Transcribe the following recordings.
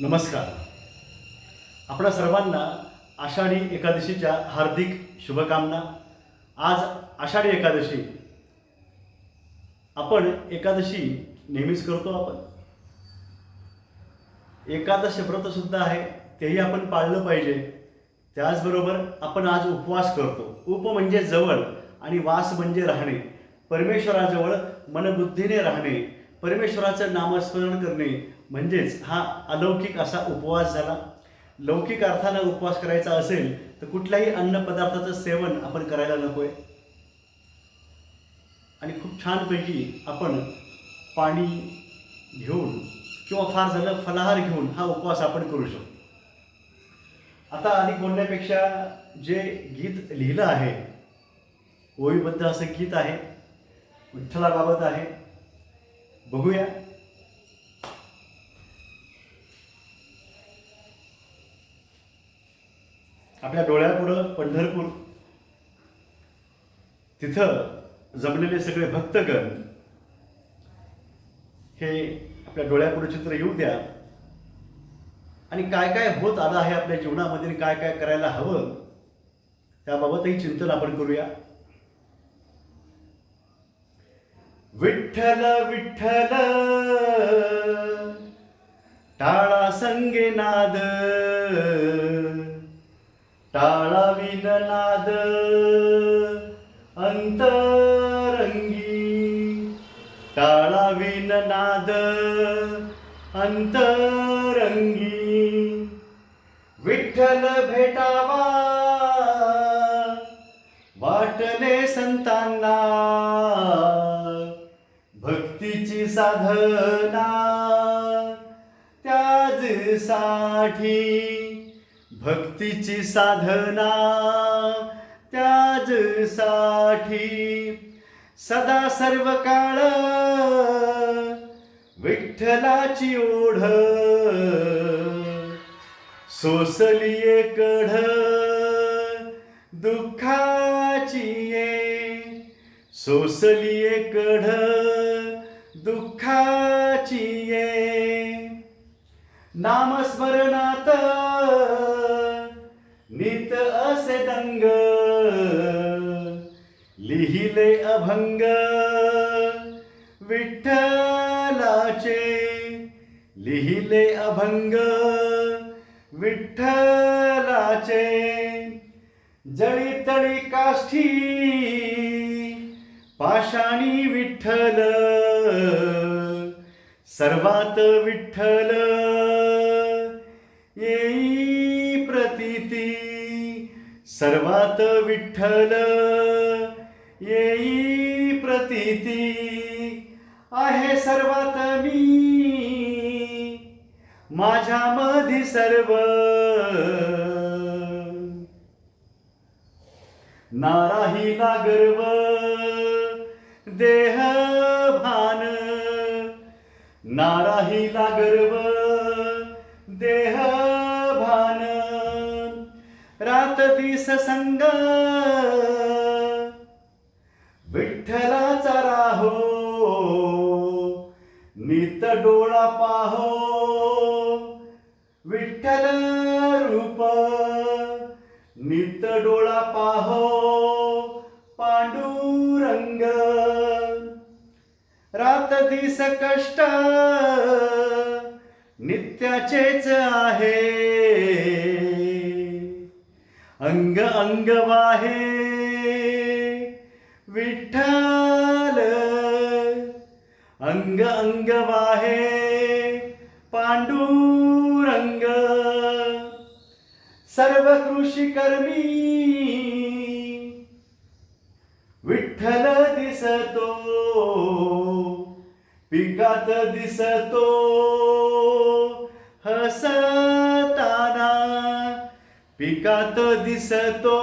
नमस्कार. आपणा सर्वांना आषाढी एकादशीच्या हार्दिक शुभकामना. आज आषाढी एकादशी. आपण एकादशी नेहमीच करतो आपण. एकादश व्रतसुद्धा आहे तेही आपण पाळलं पाहिजे. त्याचबरोबर आपण आज उपवास करतो. उप म्हणजे जवळ आणि वास म्हणजे राहणे. परमेश्वराजवळ मनबुद्धीने राहणे. परमेश्वराचं नामस्मरण करणे. म्हणजेच हा अलौकिक असा उपवास झाला. लौकिक अर्थानं उपवास करायचा असेल तर कुठल्याही अन्नपदार्थाचं सेवन आपण करायला नको आहे आणि खूप छानपैकी आपण पाणी घेऊन किंवा फार झालं फलाहार घेऊन हा उपवास आपण करू शकतो. आता अधिक बोलण्यापेक्षा जे गीत लिहिलं आहे ओळीबद्ध असं गीत आहे विठ्ठलाबाबत आहे बघूया. आपल्या डोळ्यापुढं पंढरपूर. तिथं जमलेले सगळे भक्तगण हे आपल्या डोळ्यापुढे चित्र येऊ द्या. आणि काय काय होत आलं आहे आपल्या जीवनामध्ये काय काय करायला हवं त्याबाबतही चिंतन आपण करूया. विठ्ठल विठ्ठल टाळा संगे नाद नाद अंतरंगी टाळाविन नाद अंतरंगी विठ्ठल भेटावा वाटले संतांना भक्तीची साधना त्याजसाठी साठी भक्तीची साधना त्याजसाठी सदा सर्व काळ विठ्ठलाची ओढ. सोसली कढ दुःखाची ये. सोसली कढ दुःखाची ये. नामस्मरणात नित असे दंग. लिहिले अभंग. विठ्ठलाचे लिहिले अभंग. विठ्ठलाचे जळी तळी काष्ठी. पाषाणी विठ्ठल. सर्वात विठ्ठल. येई सर्वात विठ्ठल येई प्रतीती आहे सर्वात मी. माझ्या मधी सर्व. नाराही गर्व देह भान. नाराही गर्व दिस संग. विठ्ठलाचा राहो. नित डोळा पाहो. विठ्ठल रूप. नित डोळा पाहो. पांडुरंग. रात दिस कष्ट. नित्याचेच आहे. अंग अंग वाहे विठ्ठल. अंग अंग वाहे पांडुरंग. सर्व कृषी कर्मी विठ्ठल दिसतो पिकात दिसतो हसा पिकात दिसतो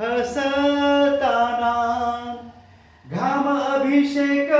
हसताना. घाम अभिषेक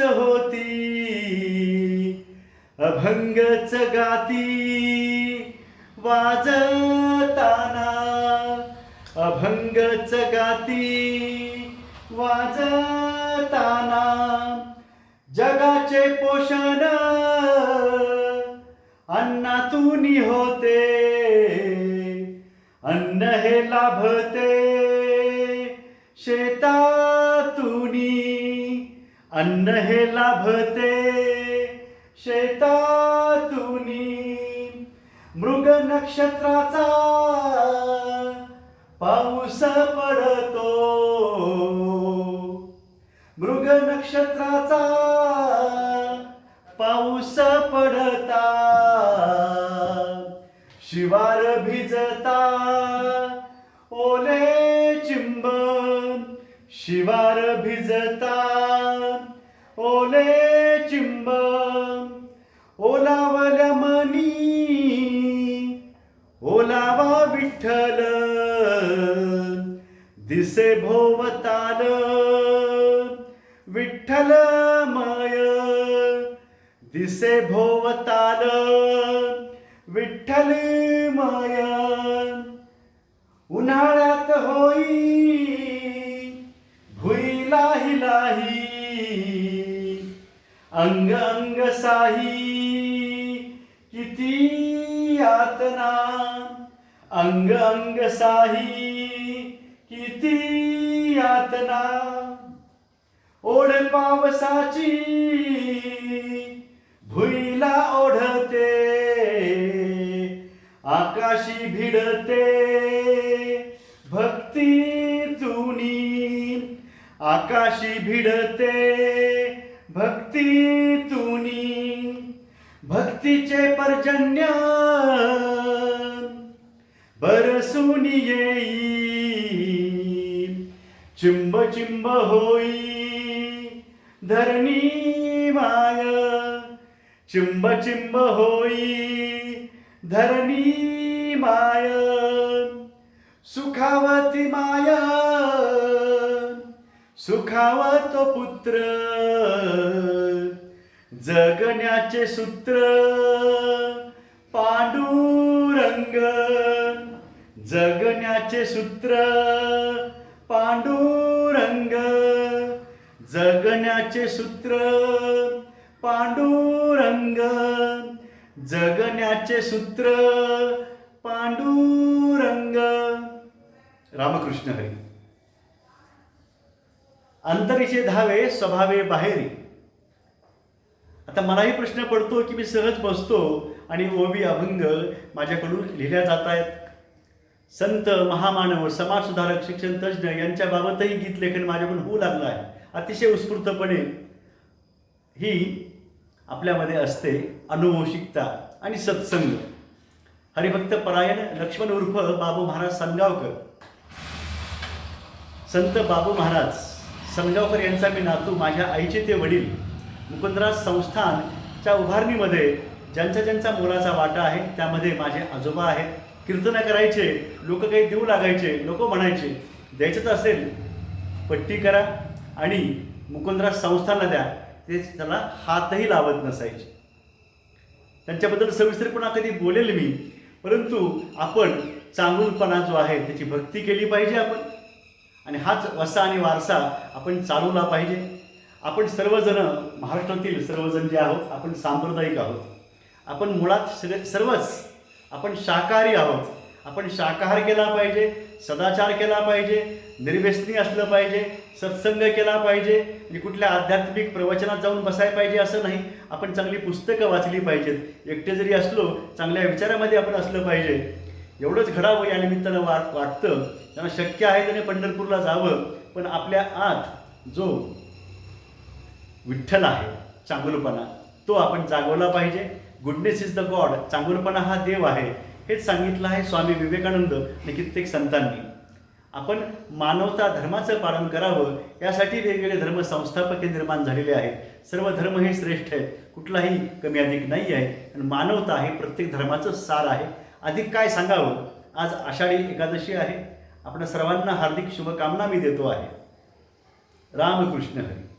चिपळ्याच होती. अभंगच गाती. वाजताना अभंगच गाती. वाजताना जगाचे पोषण अन्नातून होते. अन्न हे लाभते. शेता अन्न हे लाभते शेतातूनी मृग नक्षत्राचा पाऊस पडतो. मृग नक्षत्राचा पाऊस पडता. शिवार भिजता ओले चिंब शिवार भिजता. चिंब ओलावल्या मनी ओलावा विठ्ठल दिसे भोवताल विठ्ठल माय दिसे भोवताल विठ्ठल माय. उन्हाळ्यात होई अंग अंग साही किती यातना अंग अंग साही किती यातना ओढ पावसाची भुईला ओढते. आकाशी भिडते. भक्ती तुनी आकाशी भिडते. भक्ती तुनी भक्तीचे पर्जन्य. बरसून येई चिंब चिंब होई धरणी माय. चिंब चिंब होई धरणी माय. सुखावती माया. सुखावा तो पुत्र जगण्याचे सूत्र पांडुरंग जगण्याचे सूत्र पांडुरंग जगण्याचे सूत्र पांडुरंग जगण्याचे सूत्र पांडुरंग. रामकृष्ण हरी. अंतरीचे धावे स्वभावे बाहेरी. आता मलाही प्रश्न पडतो की मी सहज बसतो आणि ओबी अभंग माझ्याकडून लिहिल्या जात आहेत संत महामानव समाजसुधारक शिक्षण तज्ज्ञ यांच्याबाबतही गीत लेखन माझ्याकडून होऊ लागलं आहे. अतिशय उत्स्फूर्तपणे ही आपल्यामध्ये असते अनुवंशिकता आणि सत्संग. हरिभक्त परायण लक्ष्मण उर्फ बाबू महाराज सांगावकर. संत बाबू महाराज सनगावकर यांचा मी नातू माझ्या आईचे ते वडील मुकुंदराज संस्थानच्या उभारणीमध्ये ज्यांचा ज्यांचा मोलाचा वाटा आहे त्यामध्ये माझे आजोबा आहेत. कीर्तनं करायचे लोक काही देऊ लागायचे लोक म्हणायचे. द्यायचंच असेल पट्टी करा आणि मुकुंदराज संस्थानला द्या. ते त्याला हातही लावत नसायचे. त्यांच्याबद्दल सविस्तरपणा कधी बोलेल मी परंतु आपण चांगुलपणा जो आहे त्याची भक्ती केली पाहिजे आपण. आणि हाच वसा आणि वारसा आपण चालवला पाहिजे. आपण सर्वजण महाराष्ट्रातील सर्वजण जे आहोत आपण सांप्रदायिक आहोत. आपण मुळात सगळे सर्वच आपण शाकाहारी आहोत. आपण शाकाहार केला पाहिजे सदाचार केला पाहिजे निर्व्यसनी असलं पाहिजे सत्संग केला पाहिजे आणि कुठल्या आध्यात्मिक प्रवचनात जाऊन बसायला पाहिजे असं नाही. आपण चांगली पुस्तकं वाचली पाहिजेत. एकटे जरी असलो चांगल्या विचारामध्ये आपण असलं पाहिजे. एवढंच घडावं या निमित्तानं वाट वाटतं. त्यांना शक्य आहे त्याने पंढरपूरला जावं. पण आपल्या आत जो विठ्ठल आहे चांगुलपणा तो आपण जागवला पाहिजे. गुडनेस इज द गॉड चांगुलपणा हा देव आहे. हेच सांगितलं आहे स्वामी विवेकानंद आणि कित्येक संतांनी. आपण मानवता धर्माचं पालन करावं यासाठी वेगवेगळे धर्म संस्थापके निर्माण झालेले आहेत. सर्व धर्म हे श्रेष्ठ आहेत. कुठलाही कमी अधिक नाही आहे. आणि मानवता हे प्रत्येक धर्माचं सार आहे. अधिक काय सांगावं? आज आषाढी एकादशी आहे. आपल्या सर्वांना हार्दिक शुभकामना मी देतो आहे. रामकृष्ण हरी.